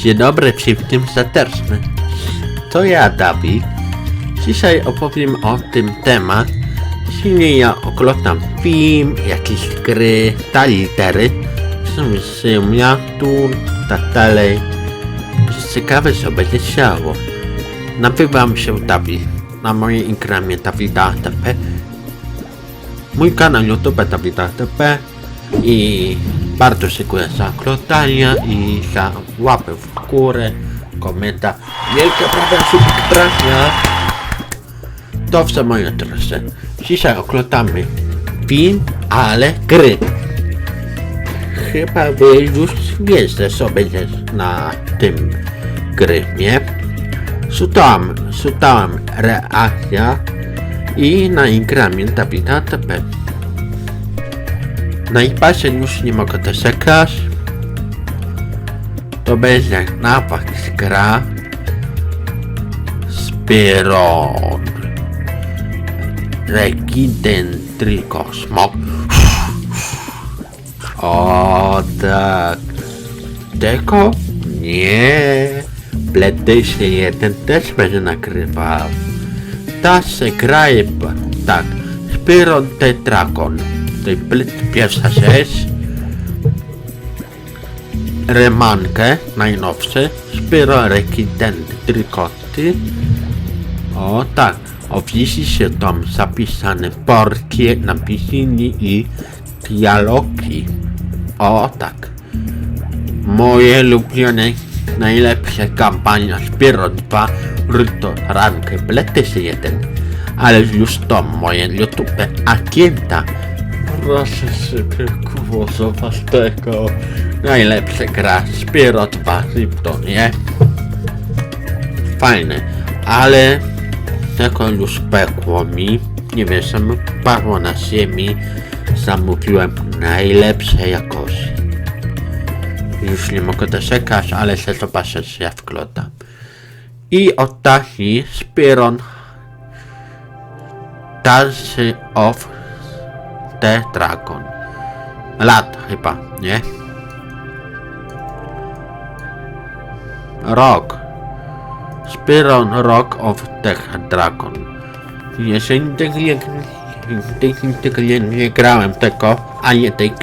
Dzień dobry wszystkim serdecznie. To ja, Dawid. Dzisiaj opowiem o tym temat. Silnie ja oglądam film, jakieś gry, ta litery, ziemniatur, tak dalej. Ciekawe, co będzie działo. Nazywam się Dawid. Na moim Instagramie Dawida TP. Mój kanał YouTube Dawida TP. I bardzo dziękuję za oglądanie i za łapę w górę, komentarz. Wielkie prawie subskrypcja. To w moje drodzy. Dzisiaj oglądamy film, ale gry. Chyba wy już wiecie co będzie na tym gry, nie? Sutałam, sutałam reakcja i na Ingramie Dawida Tepe. TP. Najbardziej już nie mogę doczekać. To będzie napad gra Spiron Regidentry Smok O tak Tego? Nie PlayStation 1 też będzie nagrywał Ta se graje tak Spiron Tetragon To jest pierwsza rzecz. Remankę najnowsze. Spiro Rekidenty Trykoty. O tak. Oczywiście się tam zapisane porkie, napisy i dialogi. O tak. Moje ulubione najlepsze kampania Spiro 2 Ruto Rankę PlayStation 1 Ale już to moje YouTube. Agenta Proszę sobie głosować tego Najlepsza gra Spiro 2 Ripto, nie? Fajne, ale tego już pekło mi. Nie wiem, sam padło na ziemi. Zamówiłem najlepszej jakości. Już nie mogę doczekać, ale chcę zobaczyć jak wygląda. I od taki Spiron Dance of the Dragon. Lat chyba, nie? Rok. Spiron Rock of the Dragon. Jeżeli tego nie, nie, grałem tego, a nie tego,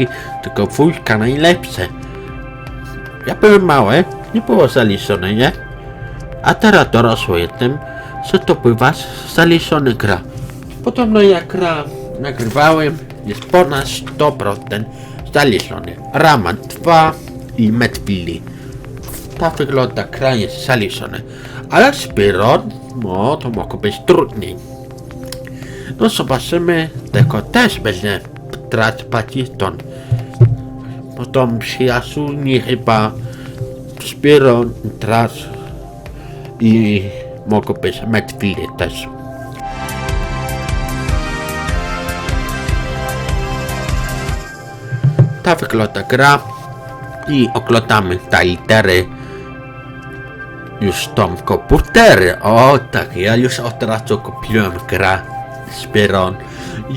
tylko wujka najlepsze. Ja byłem małe, nie było zaliczone, nie? A teraz dorosły jestem, co to bywa zaliczony gra. Podobno jak gra nagrywałem, jest ponad 100% zaliczony. Raman 2 i Medvilli. Tak wygląda kraj zaliczony. Ale Spiron, no to mogło być trudniej. No zobaczymy, tego też będzie trać Patiston. Bo to przyjaciółni chyba Spiron, trać i mogą być Medvilli też. Tak wygląda gra i oglądamy te litery już tą komputery. O tak, ja już od razu kupiłem grę Spiron.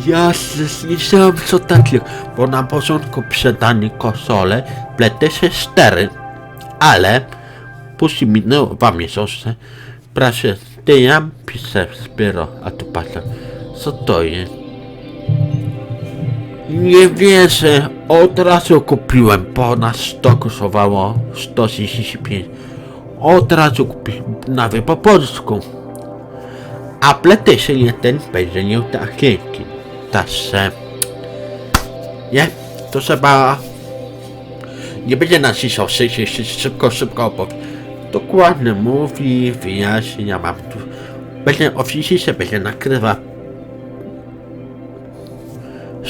Ja zniszczyłem co takiego, bo na początku sprzedali konsolę PlayStation 4, ale później minęło dwa miesiące. Proszę, ty ja piszę Spiro, a tu patrzę, co to jest? Nie wierzę, od razu kupiłem, bo na 100 kosztowało 135. Od razu kupiłem, nawet po polsku. A PlayStation 1 będzie nie takie. Także... Nie, to trzeba... Nie będzie nacisał się szybko, szybko opowiem. Dokładnie mówi, wyjaśnia, mam tu... Będzie oczywiście będzie nakrywa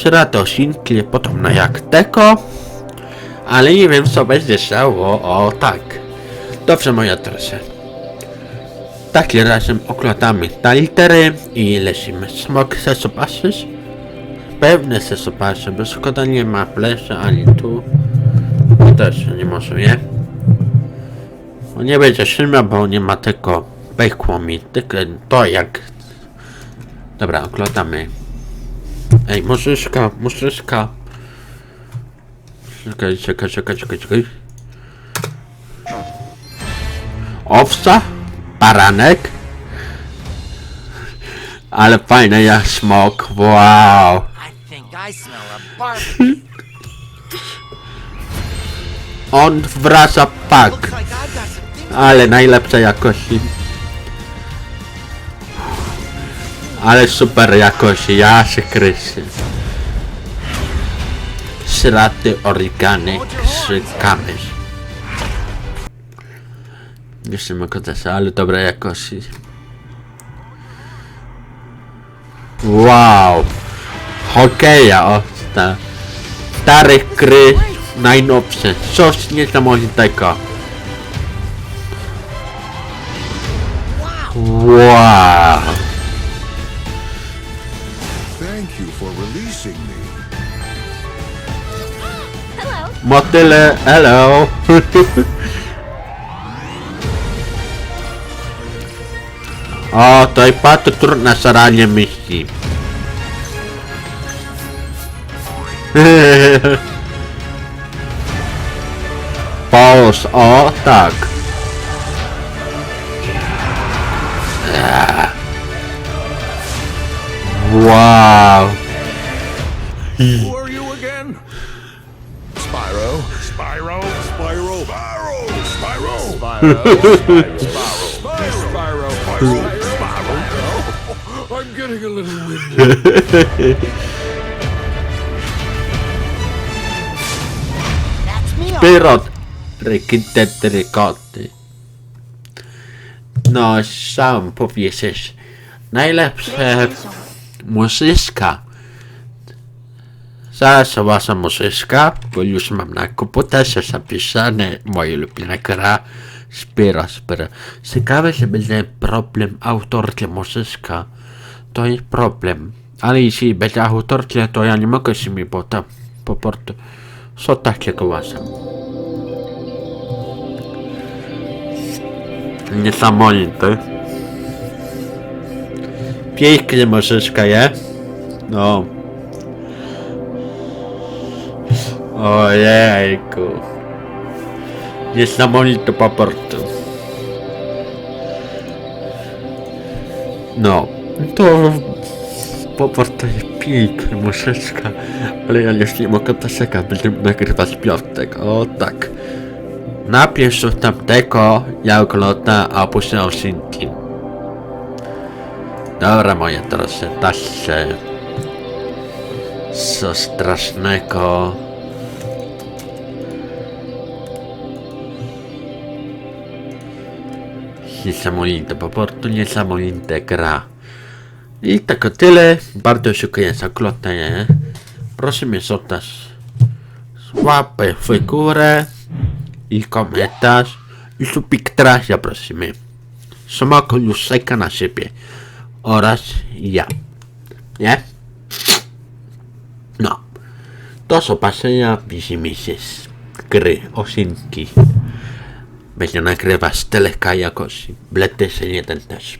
Śradosinki podobno jak teko, ale nie wiem co będzie działo, o tak. Dobrze moja drodzy. Takie razem oglądamy te litery i lecimy. Smok chce zobaczyć? Pewnie chce zobaczyć, bo szkoda nie ma flesza ani tu. Też nie może, nie? On nie będzie szymia, bo nie ma tego pekło mi, tylko to jak... Dobra, oglądamy. Ej, muszyszka, muszyszka. Czekaj, czekaj, czekaj, czekaj, czekaj. Owca? Baranek? Ale fajny ja smok, wow. On wraca pak. Ale najlepszej jakości. Ale super jakości, ja się kryszę. Sraty origany krzykamy. Jeszcze mogę też, ale dobrej jakości. Wow! Hokeja, o, ta. Starych gry, najnowsze, coś niesamowitego. Wow! Motyle, hello! o, to i pato trudne saranie myśli. Paus, o tak. Wow. Spyro. Spyro. Spyro. Spyro. Spyro. I'm getting a little winded. That's me. all Pyrot rykitety koty. No, sam powiedzieć. Najlepsze muzyka. Zaraz wasza muzyka, bo już mam na komputerze zapisane moje ulubione gra. Spiro, spiro. Ciekawe, że będzie problem autorki muzyka. To jest problem. Ale jeśli będzie autorki, to ja nie mogę się mi, bo tam po prostu są takie głosy. Niesamowite. Pięknie muzyczka jest. No. Ojejku. Niesamowite po prostu. No. To po prostu jest piękna muzyczka. Ale ja już nie mogę czekać, będziemy nagrywać piątek. O tak. Napisz coś tamtego, ja oglądam, a później odcinki. Dobra moje drodzy, dalsze. Co strasznego. Niesamowite, po prostu niesamowite gra. I tylko tyle. Bardzo dziękuję za oglądanie. Proszę mnie zostać łapę w górę i komentarz i subskrypcja prosimy. Samoko już czeka na siebie oraz ja. Nie? No. Do zobaczenia widzimy się z gry Osinki myślę nagrywasz teleka jakoś, blety się ten też.